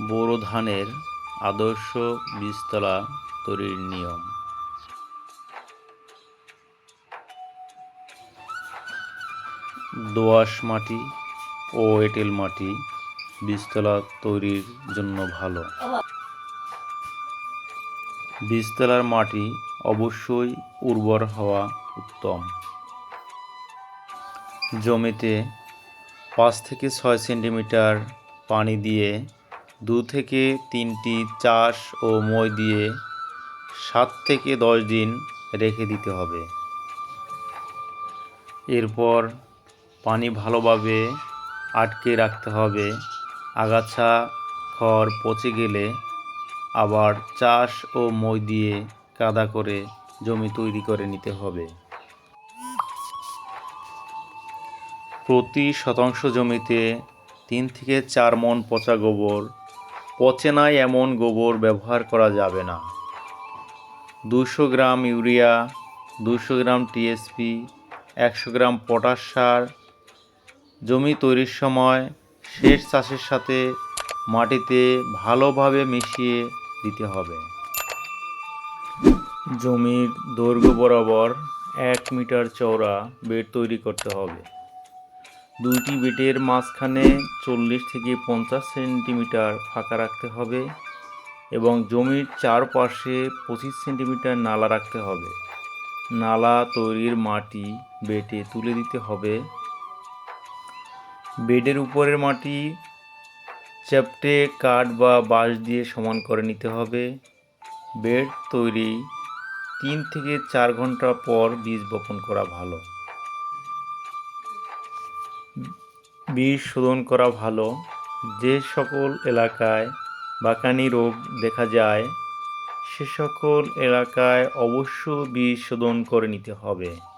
বোরো ধানের আদর্শ বীজতলা তৈরির নিয়ম। দোআঁশ মাটি ও এঁটেল মাটি বীজতলা তৈরির জন্য ভালো। বীজতলার মাটি অবশ্যই উর্বর হওয়া উত্তম। জমিতে পাঁচ থেকে ছয় সেন্টিমিটার পানি দিয়ে দু থেকে তিনটি চাষ ও মই দিয়ে সাত থেকে দশ দিন রেখে দিতে হবে। এরপর পানি ভালোভাবে আটকে রাখতে হবে। আগাছা, খড় পচে গেলে আবার চাষ ও মই দিয়ে কাদা করে জমি তৈরি করে নিতে হবে। প্রতি শতাংশ জমিতে তিন থেকে চার মন পচা গোবর পচে এমন গোবর ব্যবহার করা যাবে না। দুশো গ্রাম ইউরিয়া দুশো গ্রাম টিএসপি একশো গ্রাম পটাশ সার, জমি তৈরির সময় শেষ চাষের সাথে মাটিতে ভালোভাবে মিশিয়ে দিতে হবে। জমির দৈর্ঘ্য বরাবর এক মিটার চওড়া বেড তৈরি করতে হবে। দুইটি বেডের মাঝখানে চল্লিশ থেকে পঞ্চাশ সেন্টিমিটার ফাঁকা রাখতে হবে এবং জমির চারপাশে পঁচিশ সেন্টিমিটার নালা রাখতে হবে। নালা তৈরির মাটি বেটে তুলে দিতে হবে। বেডের উপরের মাটি চ্যাপটে কাঠ বা বাঁশ দিয়ে সমান করে নিতে হবে। বেড তৈরি তিন থেকে চার ঘণ্টা পর বীজ বপন করা ভালো। বীজ শোধন করা ভালো। যে সকল এলাকায় বাকানি রোগ দেখা যায়, সে সকল এলাকায় অবশ্য বীজ শোধন করে নিতে হবে।